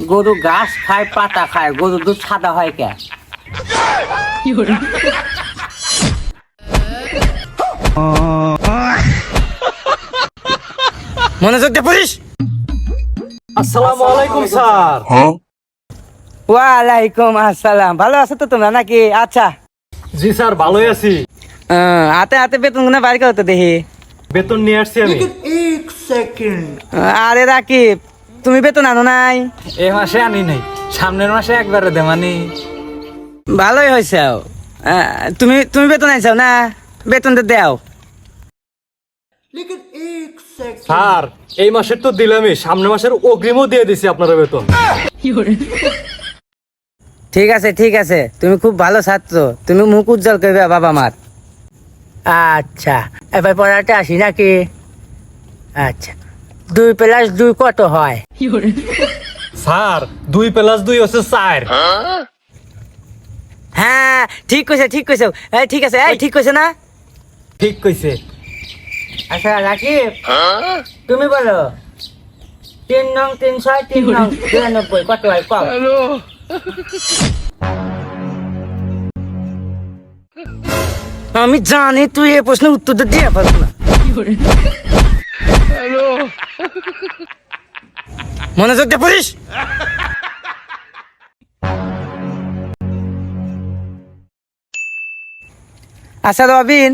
গরু ঘাস খায় পাতা খায় গরু দুধ সাদা হয় কে? মনোযোগ দিয়ে পড়িস আসসালামু আলাইকুম স্যার। ওয়ালাইকুম আসসালাম। ভালো আছো তো তোমরা নাকি? আচ্ছা। জি স্যার ভালোই আছি। আহ, হাতে হাতে বেতন গুনা বাড়ি করতে দেখি। বেতন নিয়ে আসছি আমি। আরে রাকিব তুমি বেতন আনো নাই? এ মাসে আনি নাই সামনের মাসে একবারে দেমানি ভালোই হয়েছে তুমি তুমি বেতন আনছাও না? বেতন তো দেও। স্যার এই মাসের তো দিলামই সামনের মাসের অগ্রিমও দিয়ে দিছি আপনার বেতন। ঠিক আছে ঠিক আছে তুমি খুব ভালো ছাত্র তুমি মুখ উজ্জ্বল করবে বাবা মার। আচ্ছা এবার পড়াতে আসি নাকি? আচ্ছা। দুই প্লাস দুই কত হয়? স্যার দুই প্লাস দুই হচ্ছে চার। হ্যাঁ ঠিক কইছে ঠিক কইছে। এই ঠিক আছে এই ঠিক কইছে না? ঠিক কইছে। আচ্ছা রাকিব তুমি বলো তিন নং তিন ছয় তিন নং বিরানব্বই কত হয়? কম আমি জানি তুই এই প্রশ্নের উত্তরটা দিয়ে পারব না। মনোযোগ দিয়ে পড়িস আচ্ছা রবিন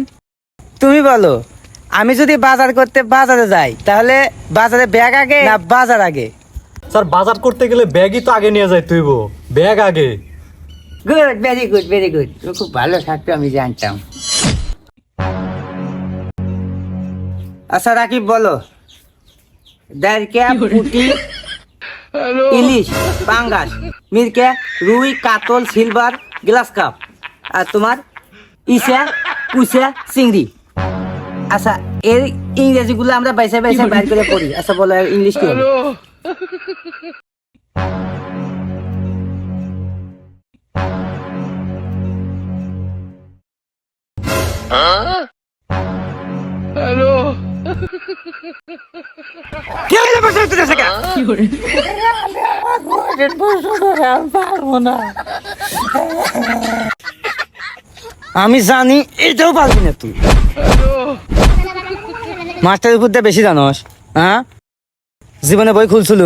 তুমি বলো আমি যদি বাজার করতে বাজারে যাই তাহলে বাজারে ব্যাগ আগে না বাজার আগে? স্যার বাজার করতে গেলে ব্যাগই তো আগে নিয়ে যায় তুইব ব্যাগ আগে। Good very good very good খুব ভালো ছাত্র আমি জানতাম। আচ্ছা রাকিব বলো। দারকে পুটি ইলিশ পাঙ্গাস মিরকে রুই কাতল সিলভার গ্লাস কাপ আর তোমার? ইসা কুসা চিংড়ি আচ্ছা এর ইংরেজিগুলো আমরা বাইসা বাইসা বাইর করে পড়ি। আচ্ছা বলো ইংলিশ কি হবে? আমি জানি এটাও পারবি না তুই। মাস্টারের উপর দিয়ে বেশি জানোস হ্যাঁ? জীবনে বই খুলছিল।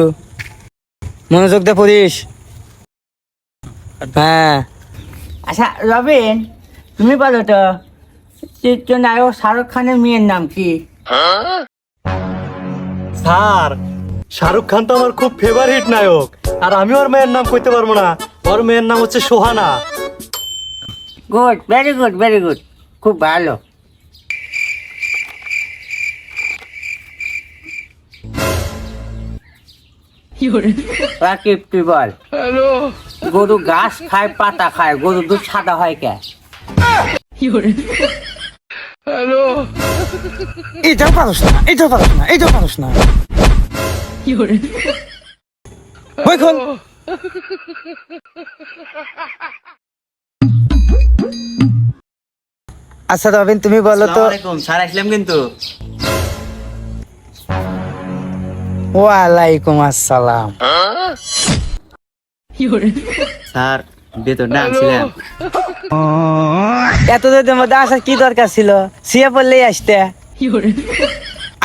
মনোযোগ দিয়ে পড়িস। হ্যাঁ। আচ্ছা রবিন তুমি বলো তো চিত্রনায়ক শাহরুখ খানের মেয়ের নাম কি? স্যার শাহরুখ খান তো আমার খুব ফেভারিট নায়ক। আর আমি ওর মেয়ের নাম কইতে পারব না। ওর মেয়ের নাম হচ্ছে Sohana. Good very good very good খুব ভালো। রাকিব তুই বল। গরু ঘাস খায় পাতা খায় গরু দুধ সাদা হয় কে? এটাও পারস না এটাও পারস না এটাও পারস না। বই খোল। আচ্ছা রবিন তুমি বলো তো স্যার আসলাম কিন্তু। ওয়ালাইকুম আসসালাম। স্যার বেতনটা আনছিলাম এত মধ্যে আসার কি দরকার ছিল? পড়লেই আসতে।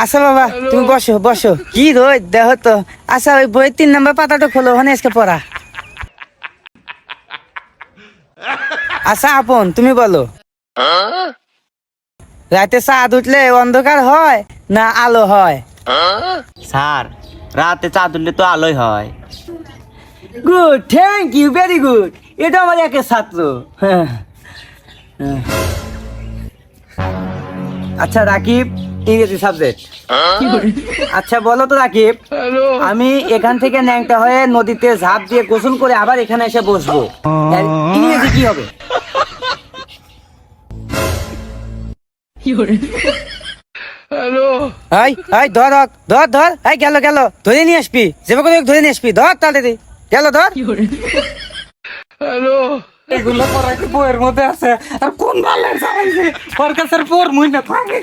আচ্ছা বাবা তুমি বসো বসো। কি রোজ দেহ তো। আচ্ছা ওই তিন নম্বর পাতাটা খোলো ওখানে আজকে পড়া। আচ্ছা আপন তুমি বলো। রাতে চাঁদ উঠলে অন্ধকার হয় না আলো হয়? স্যার রাতে চা উঠলে তো আলোই হয়। Good thank you very good এটা আমার একের ছাত্র। হ্যাঁ। আচ্ছা রাকিব ইংরেজি সাবজেক্ট আচ্ছা বলো তো রাকিব আমি এখান থেকে ন্যাংটা হয়ে নদীতে ঝাঁপ দিয়ে গোসল করে আবার এখানে এসে বসবো। ইংরেজি কি হবে? ধর, ধর ধর গেল গেল। ধরে নিয়ে আসবি। যেভাবে ধরে নিয়ে আসবি। ধর তাড়াতাড়ি। গেল ধর। এগুলো পড়াইতে বইয়ের মধ্যে আছে? আর কোন ভালো চালাইছে ওর কাছে পর মুই না, থাকে